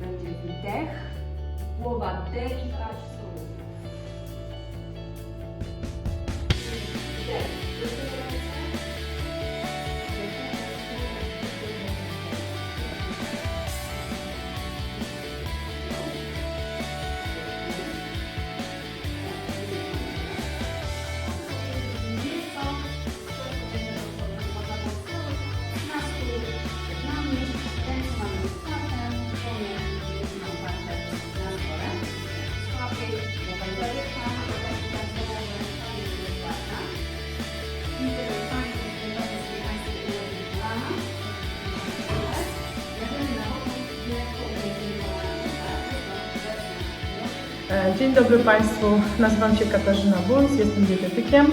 Będzie wdech, głowa delikać w. E, Dzień dobry Państwu, nazywam się Katarzyna Bulc, jestem dietetykiem.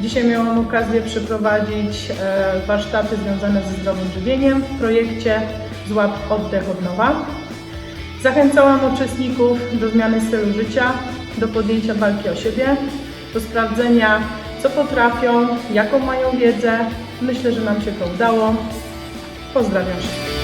Dzisiaj miałam okazję przeprowadzić e, warsztaty związane ze zdrowym żywieniem w projekcie Złap oddech od nowa. Zachęcałam uczestników do zmiany stylu życia, do podjęcia walki o siebie, do sprawdzenia, co potrafią, jaką mają wiedzę. Myślę, że nam się to udało. Pozdrawiam wszystkich.